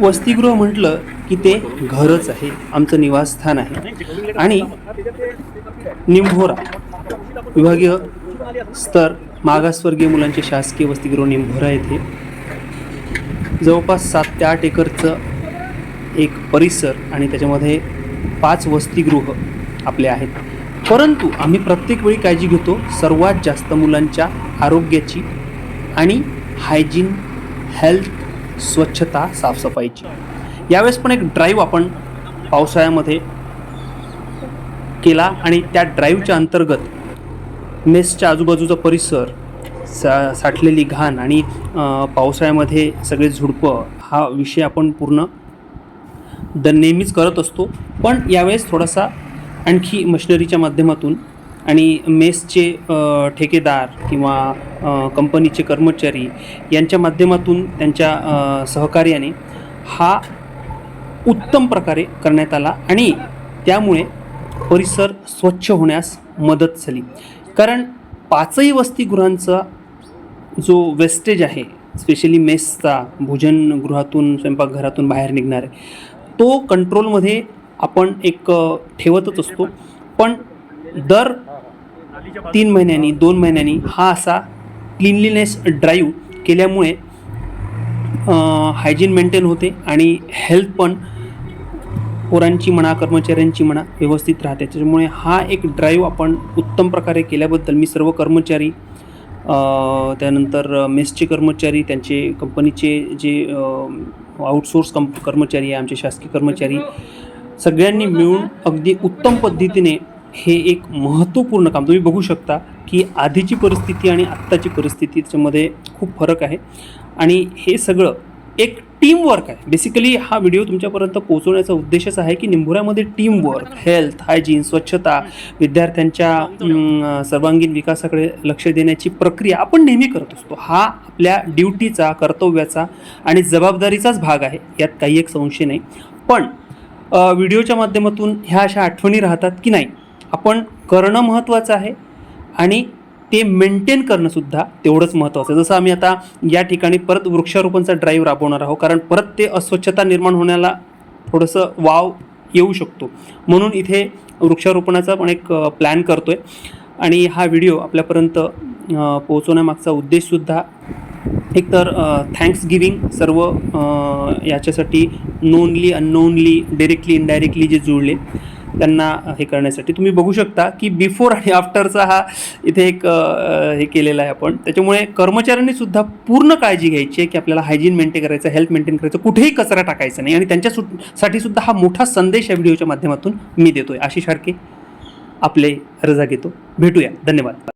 वसतिगृह म्हटलं की ते घरच आहे. आमचं निवासस्थान आहे. आणि निंभोरा विभागीय स्तर मागासवर्गीय मुलांचे शासकीय वसतिगृह निंभोरा येथे. जवळपास सात ते आठ एकरचं एक परिसर आणि त्याच्यामध्ये पाच वसतिगृह आपले आहेत. परंतु आम्ही प्रत्येक वेळी काळजी घेतो सर्वात जास्त मुलांच्या आरोग्याची आणि हायजीन हेल्थ स्वच्छता साफसफाईची. यावेळेस पण एक ड्राईव्ह आपण पावसाळ्यामध्ये केला आणि त्या ड्राईव्हच्या अंतर्गत मेसच्या आजूबाजूचा परिसर सा साठलेली घाण आणि पावसाळ्यामध्ये सगळे झुडपं हा विषय आपण पूर्ण द नेहमीच करत असतो. पण यावेळेस थोडासा आणखी मशिनरीच्या माध्यमातून आणि मेसचे ठेकेदार किंवा कंपनीचे कर्मचारी यांच्या माध्यमातून त्यांच्या सहकार्याने हा उत्तम प्रकारे करण्यात आला आणि त्यामुळे परिसर स्वच्छ होण्यास मदत झाली. कारण पाचही वसतिगृहांचा जो वेस्टेज आहे स्पेशली मेसचा भोजनगृहातून स्वयंपाकघरातून बाहेर निघणार आहे तो कंट्रोलमध्ये आपण एक ठेवतच असतो. पण दर तीन महिन्यांनी दोन महिन्यांनी हा असा क्लिनलीनेस ड्राईव्ह केल्यामुळे हायजीन मेंटेन होते आणि हेल्थ पण पोरांची म्हणा कर्मचाऱ्यांची म्हणा व्यवस्थित राहते. त्याच्यामुळे हा एक ड्राईव्ह आपण उत्तम प्रकारे केल्याबद्दल मी सर्व कर्मचारी त्यानंतर मेसचे कर्मचारी त्यांचे कंपनीचे जे आउटसोर्स कंप कर्मचारी आहे आमचे शासकीय कर्मचारी सगळ्यांनी मिळून अगदी उत्तम पद्धतीने हे एक महत्त्वपूर्ण काम. तुम्ही बघू शकता की आधीची परिस्थिती आणि आत्ताची परिस्थिती त्याच्यामध्ये खूप फरक आहे. आणि हे सगळं एक टीमवर्क आहे. बेसिकली हा व्हिडिओ तुमच्यापर्यंत पोहोचवण्याचा उद्देशच आहे की निंभोऱ्यामध्ये टीमवर्क हेल्थ हायजीन स्वच्छता विद्यार्थ्यांच्या सर्वांगीण विकासाकडे लक्ष देण्याची प्रक्रिया आपण नेहमी करत असतो. हा आपल्या ड्युटीचा कर्तव्याचा आणि जबाबदारीचाच भाग आहे. यात काही एक संशय नाही. पण व्हिडिओच्या माध्यमातून ह्या अशा आठवणी राहतात की नाही? आपण करणं महत्त्वाचं आहे आणि ते मेंटेन करणंसुद्धा तेवढंच महत्त्वाचं आहे. जसं आम्ही आता या ठिकाणी परत वृक्षारोपणचा ड्राईव्ह राबवणार आहोत कारण परत ते अस्वच्छता निर्माण होण्याला थोडंसं वाव येऊ शकतो. म्हणून इथे वृक्षारोपणाचा पण एक प्लॅन करतो आहे आणि हा व्हिडिओ आपल्यापर्यंत पोहोचवण्यामागचा उद्देशसुद्धा एकतर थँक्स गिविंग सर्व याच्यासाठी नोनली अननोनली डिरेक्टली इनडायरेक्टली जे जुळले. त्यांना हे करण्यासाठी. तुम्ही बघू शकता की बिफोर आणि आफ्टरचा हा इथे एक हे केलेला आहे आपण. त्याच्यामुळे कर्मचाऱ्यांनी सुद्धा पूर्ण काळजी घ्यायची आहे की आपल्याला हायजीन मेंटेन करायचं हेल्थ मेंटेन करायचं कुठेही कचरा टाकायचा नाही. आणि त्यांच्या सु साठी सुद्धा हा मोठा संदेश या व्हिडिओच्या माध्यमातून मी देतोय. आशिष हाडके आपले रजा घेतो. भेटूया. धन्यवाद.